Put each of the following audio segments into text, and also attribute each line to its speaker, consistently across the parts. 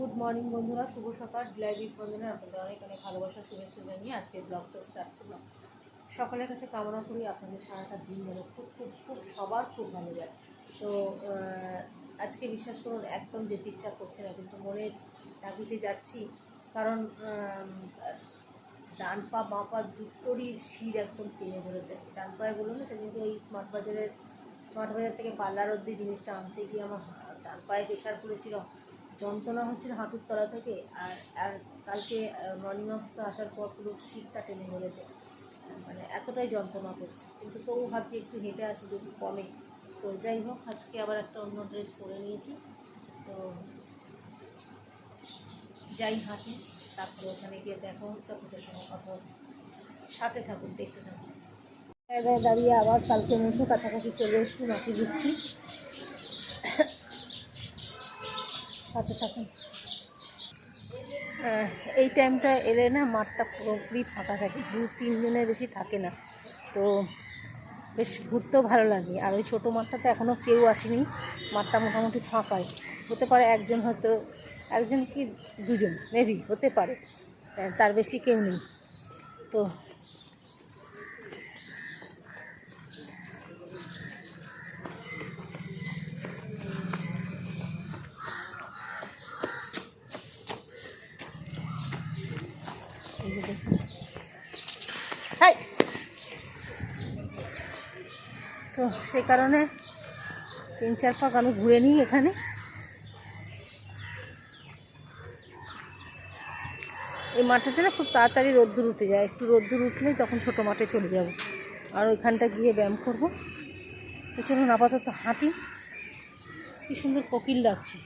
Speaker 1: Good morning বন্ধুরা, শুভ সকাল। Live বন্ধুরা, আপনাদের অনেক অনেক ভালোবাসা, শুভেচ্ছা জানিয়ে আজকে ব্লগটা স্টার্ট করলাম। সকালের কাছে কামনা করি আপনাদের সারাটা দিন যেন খুব খুব খুব সবার খুব ভালো যায়। তো আজকে বিশ্বাস করুন, একদম যেতে ইচ্ছা করছে না, কিন্তু মনের তাগিতে যাচ্ছি, কারণ ডান পা, বাঁ পা দুটোরই শির একদম টেনে ধরেছে। ডান পায়ে বলুন না সেদিনকে ওই স্মার্ট বাজারের স্মার্ট বাজার থেকে পার্লার অব্দি জিনিসটা আনতে গিয়ে আমার ডান পায়ে প্রেশার পড়েছিল যন্ত্রণা হচ্ছিল হাঁটুর তলা থেকে আর আর কালকে মর্নিং ওয়াক আসার পর পুরো শীতটা টেনে ধরেছে। মানে এতটাই যন্ত্রণা করছে। কিন্তু তবু ভাবছি একটু হেঁটে আসি যদি কমে। তো যাই হোক, আজকে আবার একটা অন্য ড্রেস পরে নিয়েছি। তো যাই হাঁটি, তারপরে ওখানে গিয়ে দেখা হচ্ছে, আপনাদের সঙ্গে কথা হচ্ছে। সাথে থাকুন, দেখতে থাকুন। জায়গায় দাঁড়িয়ে আবার কালকে মতো কাছাকাছি চলে এসেছি মাটি দিচ্ছি সাথে থাকুন এই টাইমটা এলে না মাঠটা পুরোপুরি ফাঁকা থাকে, দু তিনজনের বেশি থাকে না। তো বেশ ঘুরতেও ভালো লাগে। আর ওই ছোটো মাঠটাতে এখনও কেউ আসেনি, মাঠটা মোটামুটি ফাঁকাই। হতে পারে একজন হয়তো, একজন কি দুজন মেবি হতে পারে। তার বেশি কেউ নেই। তো হাই! তো সেই কারণে তিন চার পাক আমি ঘুরে নিই এখানে। এই মাঠটাতে না খুব তাড়াতাড়ি রোদ্দুর উঠে যায়। একটু রোদ্দুর উঠলেই তখন ছোটো মাঠে চলে যাব। আর ওইখানটা গিয়ে ব্যায়াম করব। তো চলুন আপাতত হাঁটি। কী সুন্দর কোকিল ডাকছে।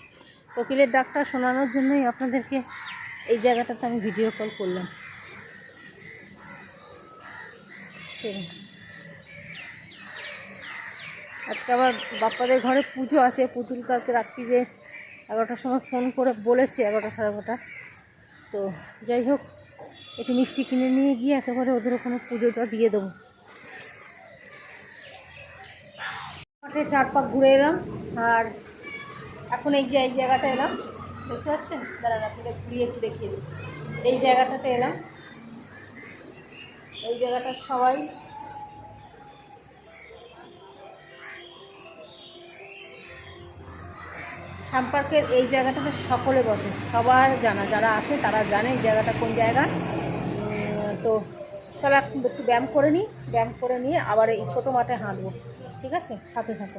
Speaker 1: কোকিলের ডাকটা শোনানোর জন্যই আপনাদেরকে এই জায়গাটাতে আমি ভিডিও কল করলাম। চলুন আজকে আবার বাপ্পাদের ঘরে পুজো আছে, পুতুল কালকে রাত্রিরে এগারোটার সময় ফোন করে বলেছে এগারোটা, সাড়ে এগারোটা। তো যাই হোক, একটু মিষ্টি কিনে নিয়ে গিয়ে একেবারে ওদের ওখানে পুজোটা দিয়ে দেবো। মাঠে চার পাক ঘুরে এলাম, আর এখন এই যে, এই জায়গাটা এলাম। দেখতে পাচ্ছেন? দাঁড়ান, আপনাদের ঘুরিয়ে একটু দেখিয়ে দিই। এই জায়গাটাতে এলাম। এই জায়গাটা সবাই। সম্পর্কের এই জায়গাটাতে সকলে বসে, সবার জানা, যারা আসে তারা জানে এই জায়গাটা কোন জায়গা। তো চলো এখন একটু ব্যায়াম করে নিই ব্যায়াম করে নিয়ে আবার এই ছোটো মাঠে হাঁটবো, ঠিক আছে? সাথে থাকো।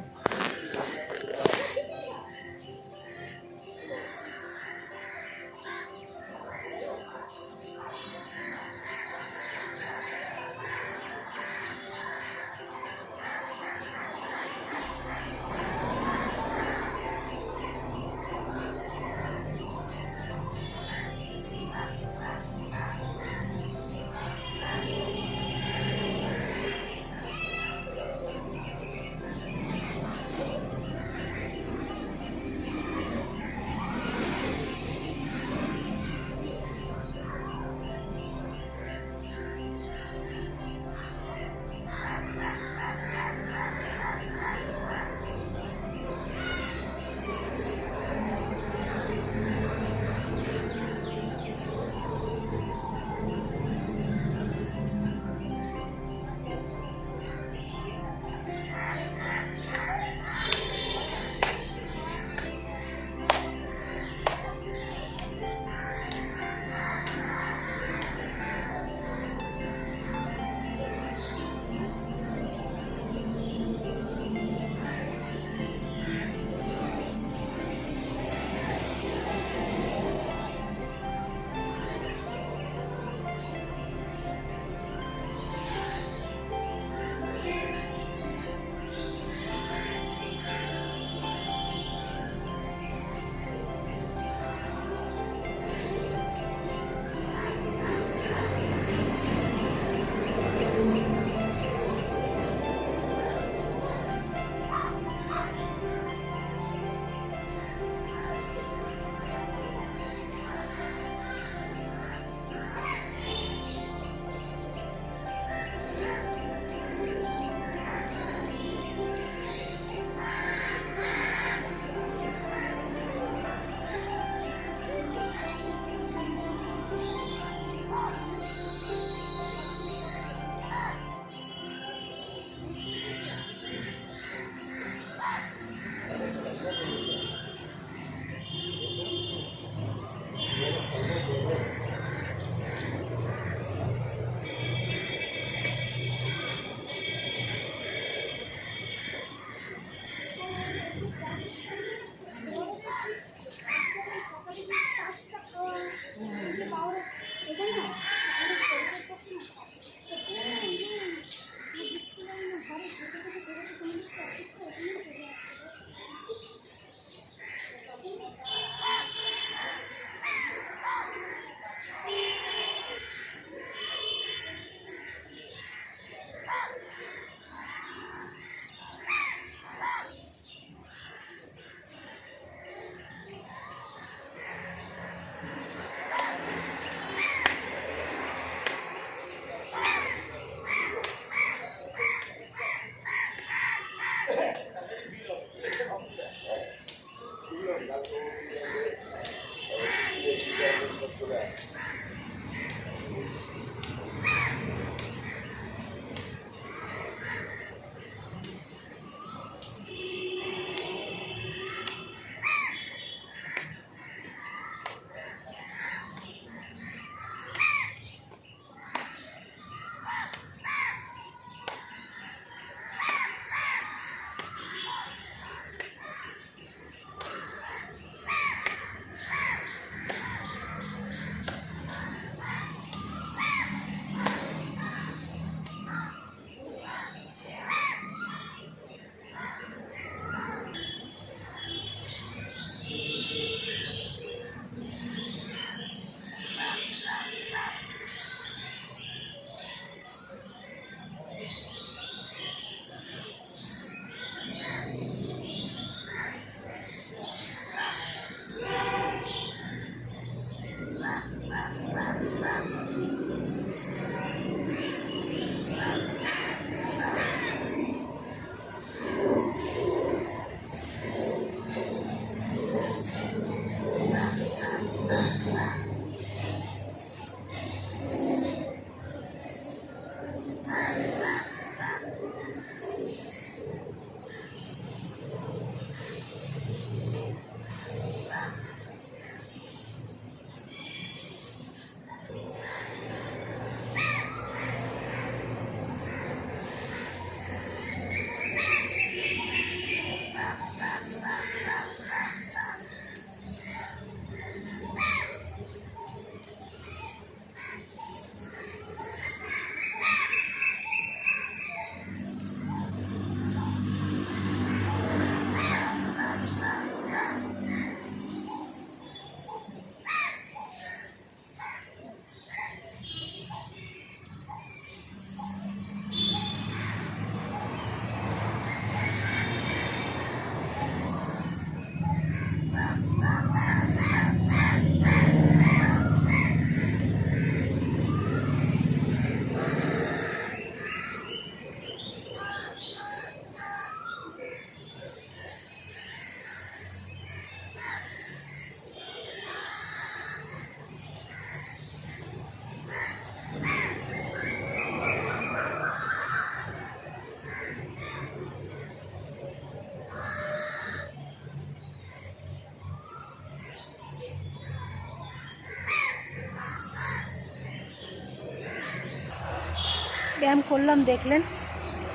Speaker 1: ক্যাম্প করলাম, দেখলেন।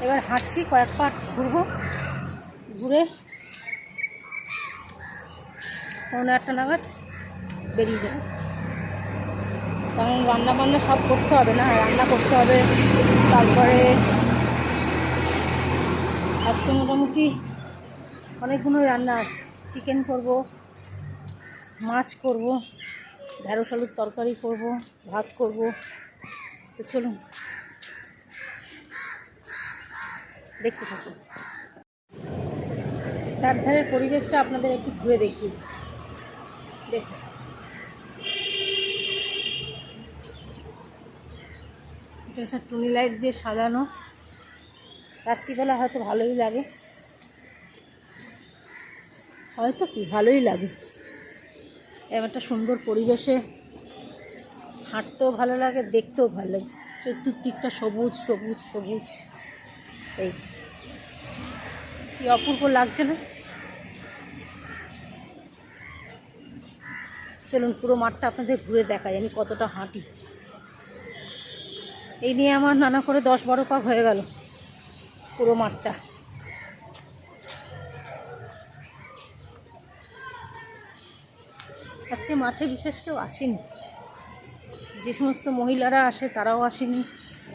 Speaker 1: এবার হাঁটছি, কয়েক পাট ঘুরবো, ঘুরে পৌনে আটটা নাগাদ বেরিয়ে যাব। কারণ রান্না বান্না সব করতে হবে না, রান্না করতে হবে। তারপরে আজকে মোটামুটি অনেকগুলো রান্না আছে। চিকেন করব, মাছ করব, ঢেঁড়স আলুর তরকারি করব, ভাত করব। তো চলুন। দেখতে থাকুন চারধারের পরিবেশটা আপনাদের একটু ঘুরে দেখি। দেখুন। সব টুনি লাইট দিয়ে সাজানো। রাত্রিবেলা হয়তো ভালোই লাগে। হয়তো কি? ভালোই লাগে। এরকম একটা সুন্দর পরিবেশে হাঁটতেও ভালো লাগে, দেখতেও ভালো লাগে। চতুর্দিকটা সবুজ সবুজ সবুজ। এই যে। কি অপূর্ব লাগছে না? চলুন পুরো মাঠটা আপনাদের ঘুরে দেখাই, আমি কতটা হাঁটি। এই নিয়ে আমার নানা করে দশ বারো পাক হয়ে গেল, পুরো মাঠটা। আজকে মাঠে বিশেষ কেউ আসেনি। যে সমস্ত মহিলারা আসে, তারাও আসেনি।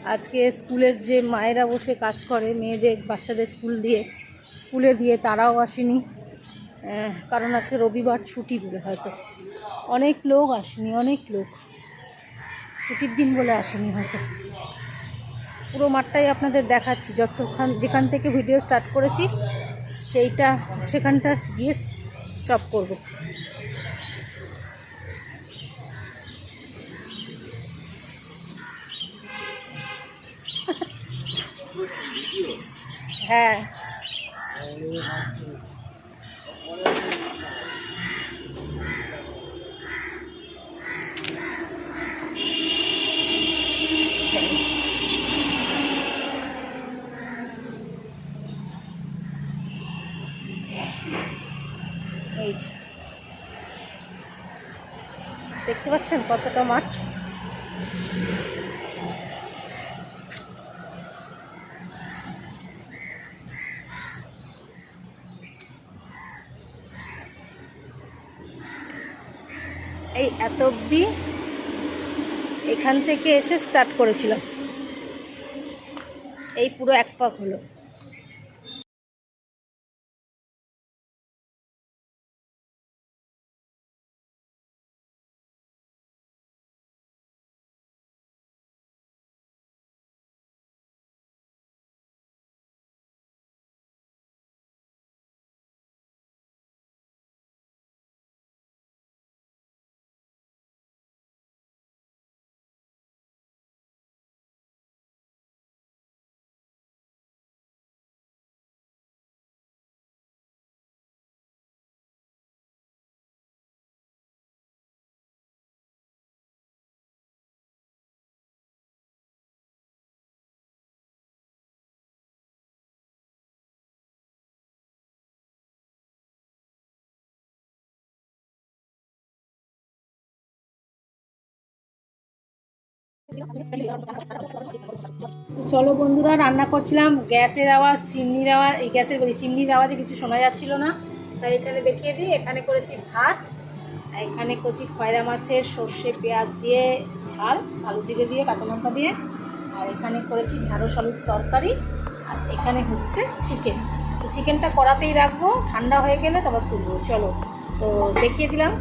Speaker 1: আজকে স্কুলের যে মায়েরা বসে কাজ করে, মেয়েদের, বাচ্চাদের স্কুল দিয়ে, স্কুলে দিয়ে তারাও আসেনি। কারণ আজকে রবিবার ছুটি বলে হয়তো। অনেক লোক আসেনি, অনেক লোক। ছুটির দিন বলে আসেনি হয়তো। পুরো মাঠটাই আপনাদের দেখাচ্ছি। যতক্ষণ যেখান থেকে ভিডিও স্টার্ট করেছি, সেইটা, সেখানটা গিয়ে স্টপ করব। হ্যাঁ। দেখতে পাচ্ছেন কতটা মাঠ এই এত অবধি এখান থেকে এসে স্টার্ট করেছিলাম। এই পুরো এক পাক হলো। চলো বন্ধুরা, রান্না করছিলাম। গ্যাসের আওয়াজ, চিমনির আওয়াজ, এই গ্যাসের বলি, চিমনির আওয়াজে কিছু শোনা যাচ্ছিল না। তাই এখানে দেখিয়ে দিই, এখানে করেছি ভাত এখানে করছি খয়রা মাছের সর্ষে পেঁয়াজ দিয়ে ঝাল, আলু জিরে দিয়ে, কাঁচা লঙ্কা দিয়ে। আর এখানে করেছি ঢ্যাঁড়স আলুর তরকারি, আর এখানে হচ্ছে চিকেন। তো চিকেনটা কড়াতেই রাখব, ঠান্ডা হয়ে গেলে তারপর তুলবো। চলো, তো দেখিয়ে দিলাম।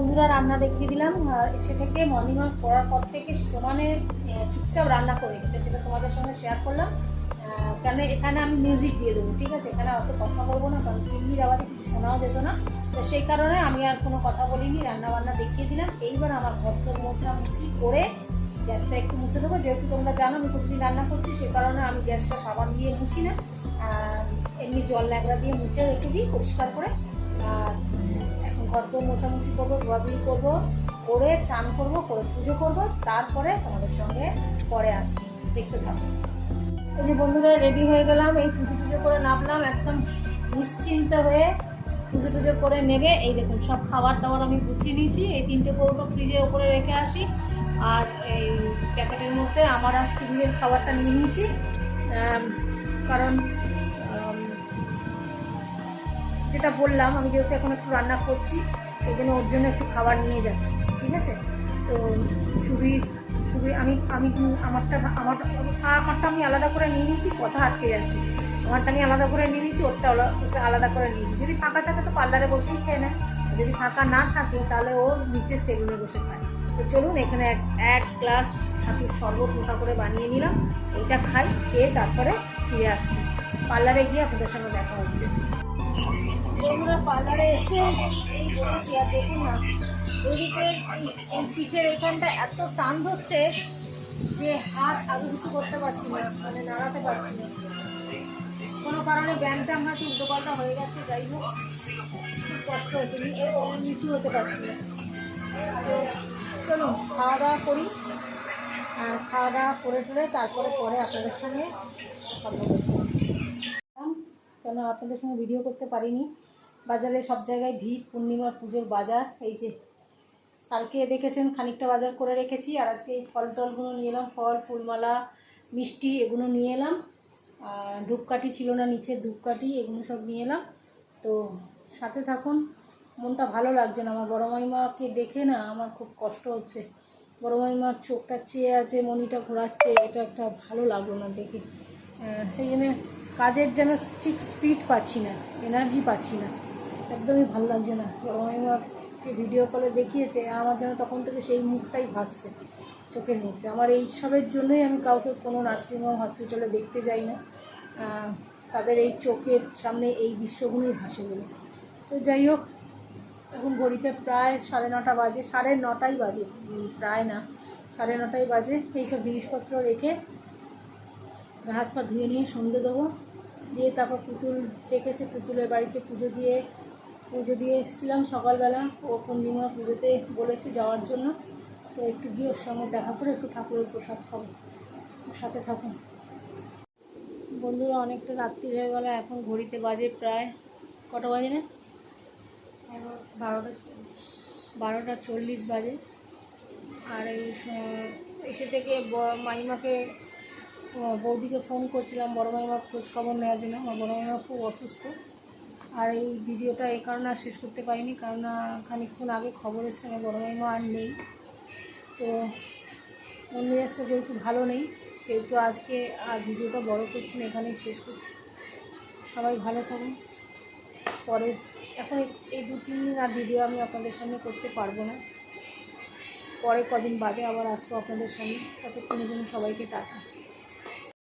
Speaker 1: বন্ধুরা রান্না দেখিয়ে দিলাম। এসে থেকে মর্নিং ওয়াক করার পর থেকে সমানে চুপচাপ রান্না করে গেছে সেটা তোমাদের সঙ্গে শেয়ার করলাম। কেন এখানে আমি মিউজিক দিয়ে দেবো, ঠিক আছে? এখানে অত কথা বলব না, কারণ চিমনির আওয়াজে কিছু শোনাও যেত না। তো সেই কারণে আমি আর কোনো কথা বলিনি রান্না বান্না দেখিয়ে দিলাম। এইবার আমার ঘর মোছামুছি করে গ্যাসটা একটু মুছে দেবো। যেহেতু তোমরা জানো আমি প্রতিদিন রান্না করছি সেই কারণে আমি গ্যাসটা সাবান দিয়ে মুছি না। এমনি জল ন্যাকড়া দিয়ে মুছেও রেখে দিই, পরিষ্কার করে। আর ঘর তো মোছামুছি করব, ধোয়াধুয়ি করব, করে চান করব, করে পুজো করব, তারপরে তোমাদের সঙ্গে পরে আসছি, দেখতে থাকো। এই যে বন্ধুরা রেডি হয়ে গেলাম, এই পুজো টুজো করে নামলাম, একদম নিশ্চিন্ত হয়ে পুজো টুজো করে নেবে। এই দেখুন, সব খাবার দাবার আমি গুছিয়ে নিয়েছি, এই তিনটে কৌটো ফ্রিজের ওপরে রেখে আসি, আর এই প্যাকেটের মধ্যে আমার আর সুবিধের খাবারটা নিয়ে নিয়েছি কারণ যেটা বললাম, আমি যেহেতু এখন একটু রান্না করছি, সেই জন্য ওর জন্য একটু খাবার নিয়ে যাচ্ছি, ঠিক আছে? তো সুবির সুবির আমি আমি আমারটা, আমার, আমারটা আমি আলাদা করে নিয়ে নিয়েছি, কথা আটকে যাচ্ছে। আমারটা আমি আলাদা করে নিয়ে নিয়েছি, ওরটা ওটা আলাদা করে নিয়েছি। যদি ফাঁকা থাকে তো পার্লারে বসেই খেয়ে নেয়। যদি ফাঁকা না থাকে তাহলে ও নিচে সেলুনে বসে খায়। তো চলুন, এখানে এক এক গ্লাস ছাতুর শরবত মোটা করে বানিয়ে নিলাম। এইটা খাই, খেয়ে তারপরে ফিরে আসছি। পার্লারে গিয়ে আপনাদের সঙ্গে দেখা হচ্ছে। বন্ধুরা পার্লারে এসে এই বলেছি দেখুন না। এদিকে এই- পিঠের এখানটা এত টান ধরছে যে হাত আগে কিছু করতে পারছি না মানে নাড়াতে পারছি না। কোনো কারণে ব্যায়ামটা আমার একটু উল্টোপাল্টা হয়ে গেছে, যাই হোক, খুব কষ্ট হচ্ছে নিচু হতে পারছি না। তো চলুন খাওয়া দাওয়া করি। আর খাওয়া দাওয়া করে টরে তারপরে পরে আপনাদের সঙ্গে কথা বলছি। কেন আপনাদের সঙ্গে ভিডিও করতে পারিনি? বাজারে সব জায়গায় ভিড় পূর্ণিমার পুজোর বাজার, এই যে কালকে দেখেছেন খানিকটা বাজার করে রেখেছি, আর আজকে এই ফল টলগুলো নিয়ে এলাম, ফল, ফুলমালা, মিষ্টি এগুলো নিয়ে এলাম, আর ধূপকাঠি ছিল না নিচে, ধূপকাঠি এগুলো সব নিয়ে এলাম। তো সাথে থাকুন, মনটা ভালো লাগছে না, আমার বড় মাইমাকে দেখে না আমার খুব কষ্ট হচ্ছে। বড় মাইমার চোখটা চেয়ে আছে, মনিটা ঘোরাচ্ছে, এটা একটা ভালো লাগল না দেখে। সেই জন্য কাজের যেন ঠিক স্পিড পাচ্ছি না এনার্জি পাচ্ছি না। একদমই ভালো লাগছে না। মাইমাকে ভিডিও কলে দেখিয়েছে, আমার যেন তখন থেকে সেই মুখটাই ভাসছে, চোখের মধ্যে। আমার এই সবের জন্যই আমি কাউকে কোনো নার্সিংহোম হসপিটালে দেখতে যাই না। তাদের এই চোখের সামনে এই দৃশ্যগুলোই ভাসে বলে। তো যাই হোক, এখন ঘড়িতে প্রায় সাড়ে নটা বাজে, সাড়ে নটাই বাজে প্রায় না, সাড়ে নটাই বাজে। এইসব জিনিসপত্র রেখে গা হাত পা ধুয়ে নিয়ে সন্ধে দেবো। দিয়ে তারপর পুতুল ডেকেছে, পুতুলের বাড়িতে পুজো দিয়ে পুজো দিয়ে এসেছিলাম সকালবেলা। ও পূর্ণিমা পুজোতে বলেছে যাওয়ার জন্য। তো একটু গিয়ে ওর সঙ্গে দেখা করে একটু ঠাকুরের প্রসাদ খাব। ওর সাথে থাকুন। বন্ধুরা অনেকটা রাত্রি হয়ে গেল। এখন ঘড়িতে বাজে প্রায় কটা বাজে না বারোটা চল্লিশ। বারোটা চল্লিশ বাজে। আর এই এসে থেকে ব- মাইমাকে বৌদিকে ফোন করছিলাম। বড় মাইমার খোঁজখবর নেওয়ার জন্য। আমার বড় মাইমা খুব অসুস্থ। আর এই ভিডিওটা এই কারণে আর শেষ করতে পারিনি কারণ আহ, খানিকক্ষণ আগে খবর আমার বড় মাইমা আর নেই। তো মন যেহেতু ভালো নেই সেহেতু আজকে আর ভিডিওটা বড় করছি না এখানেই শেষ করছি। সবাই ভালো থাকুন। পরে এখন এই- দু তিন দিন আর ভিডিও আমি আপনাদের সামনে করতে পারব না। পরে কদিন বাদে আবার আসব আপনাদের সামনে। তাতে ততক্ষণের জন্য সবাইকে টাকা